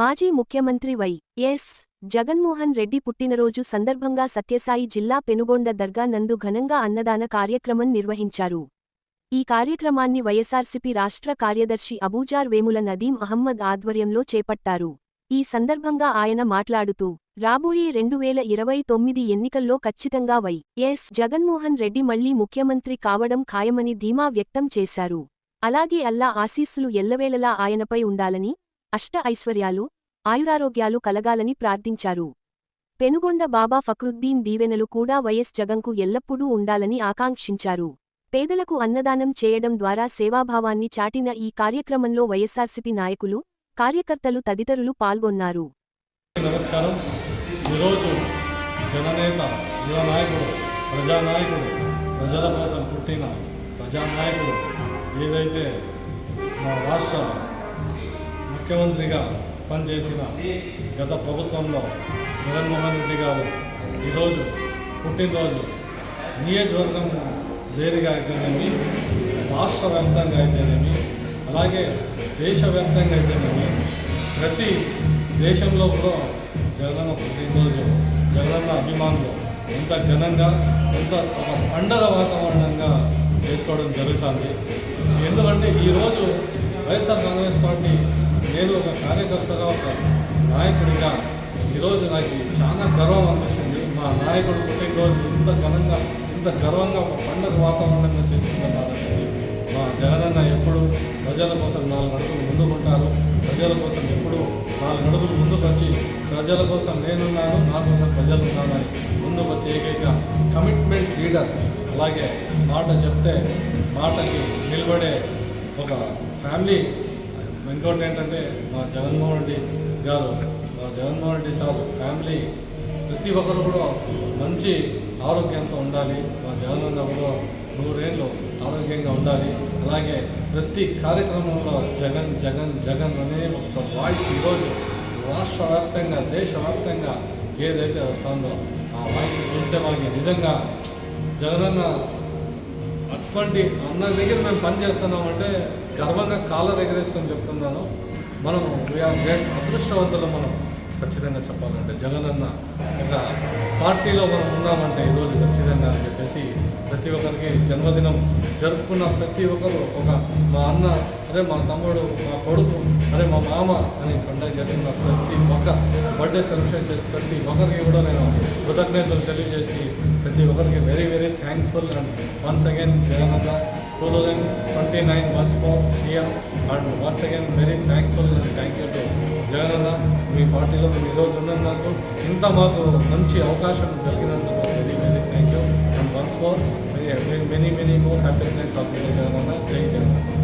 మాజీ ముఖ్యమంత్రి Y S. Jaganmohan Reddy పుట్టినరోజు సందర్భంగా సత్యసాయి జిల్లా పెనుగొండ దర్గా నందు ఘనంగా అన్నదాన కార్యక్రమం నిర్వహించారు. ఈ కార్యక్రమాన్ని వైఎస్సార్సీపీ రాష్ట్ర కార్యదర్శి అబూజార్ వేముల నదీం అహ్మద్ ఆధ్వర్యంలో చేపట్టారు. ఈ సందర్భంగా ఆయన మాట్లాడుతూ రాబోయే రెండు వేల ఇరవై తొమ్మిది ఎన్నికల్లో ఖచ్చితంగా వై ఎస్. జగన్మోహన్ రెడ్డి మళ్ళీ ముఖ్యమంత్రి కావడం ఖాయమని ధీమా వ్యక్తం చేశారు. అలాగే అల్లా ఆశీస్సులు ఎల్లవేళలా ఆయనపై ఉండాలని అష్ట ఐశ్వర్యాలు ఆయురారోగ్యాలు కలగాలని ప్రార్థించారు. పెనుగొండ బాబా ఫక్రుద్దీన్ దీవెనలు కూడా వైఎస్ జగన్కు ఎల్లప్పుడూ ఉండాలని ఆకాంక్షించారు. పేదలకు అన్నదానం చేయడం ద్వారా సేవాభావాన్ని చాటిన ఈ కార్యక్రమంలో వైఎస్సార్సీపీ నాయకులు కార్యకర్తలు తదితరులు పాల్గొన్నారు. నమస్కారం. ఈరోజు జననేత యువ నాయకుడు ప్రజానాయకుడు ప్రజల కోసం పుట్టిన ప్రజానాయకుడు ఏదైతే మా రాష్ట్ర ముఖ్యమంత్రిగా పనిచేసిన గత ప్రభుత్వంలో జగన్మోహన్ రెడ్డి గారు ఈరోజు పుట్టినరోజు నియోజకవర్గం వేరుగా అయితేనేమి రాష్ట్ర వ్యాప్తంగా అయితేనేమి అలాగే దేశవ్యాప్తంగా అయితేనేమి ప్రతి దేశంలో కూడా జగనన్న పుట్టినరోజు జగనన్న అభిమానులు ఎంత ఘనంగా ఎంత ఒక పండగ వాతావరణంగా చేసుకోవడం జరుగుతుంది. ఎందుకంటే ఈరోజు వైఎస్ఆర్ కాంగ్రెస్ పార్టీ నేను ఒక కార్యకర్తగా ఒక నాయకుడిగా ఈరోజు నాకు చాలా గర్వం అనిపిస్తుంది. మా నాయకుడు పుట్టినరోజు ఇంత ఘనంగా ఇంత గర్వంగా ఒక పండగ వాతావరణంగా చేసుకుంటున్నారనేసి మా జగనన్న ఎప్పుడు ప్రజల కోసం నాలుగు అడుగులు ముందుకుంటారు. ప్రజల కోసం ఎప్పుడు నాలుగు అడుగులు ముందుకు వచ్చి ప్రజల కోసం నేనున్నాను నా కోసం ప్రజలు ఉన్నానని ముందుకు వచ్చే ఏకైక కమిట్మెంట్ లీడర్ అలాగే మాట చెప్తే మాటకి నిలబడే ఒక ఫ్యామిలీ ఇంకోటి ఏంటంటే మా జగన్మోహన్ రెడ్డి గారు మా జగన్మోహన్ రెడ్డి సార్ ఫ్యామిలీ ప్రతి ఒక్కరు కూడా మంచి ఆరోగ్యంతో ఉండాలి. మా జగనన్న కూడా నూరేళ్ళు ఆరోగ్యంగా ఉండాలి. అలాగే ప్రతి కార్యక్రమంలో జగన్ జగన్ జగన్ అనే ఒక వాయిస్ ఈరోజు రాష్ట్ర వ్యాప్తంగా దేశవ్యాప్తంగా ఏదైతే వస్తుందో ఆ వాయిస్ చూసే వాళ్ళకి నిజంగా జగనన్న అటువంటి అన్న దగ్గర మేము పని చేస్తున్నామంటే గర్వంగా కాలర్ ఎగరేసుకొని చెప్తున్నాను. మనము వీఆర్ గ్రేట్ అదృష్టవంతులు మనం. ఖచ్చితంగా చెప్పాలంటే జగన్ అన్న ఒక పార్టీలో మనం ఉన్నామంటే ఈరోజు ఖచ్చితంగా అని చెప్పేసి ప్రతి ఒక్కరికి జన్మదినం జరుపుకున్న ప్రతి ఒక్కరు ఒక మా అన్న అరే మా తమ్ముడు మా కొడుకు అరే మా మామ అని పండుగ చేసుకున్న ప్రతి ఒక్క బర్త్డే సెలబ్రేషన్ చేసి ప్రతి ఒక్కరికి కూడా నేను కృతజ్ఞతలు తెలియజేసి ప్రతి ఒక్కరికి very very thanksful and once again Jagan Anna two thousand twenty nine once for CM and once again very thankful and thank you to Jagan మీ పార్టీలో మీరు ఈరోజు ఉన్నందుకు ఇంత మాకు మంచి అవకాశం కలిగినందుకు very very thank you and once more many many more happiness of Jagan thank Jagan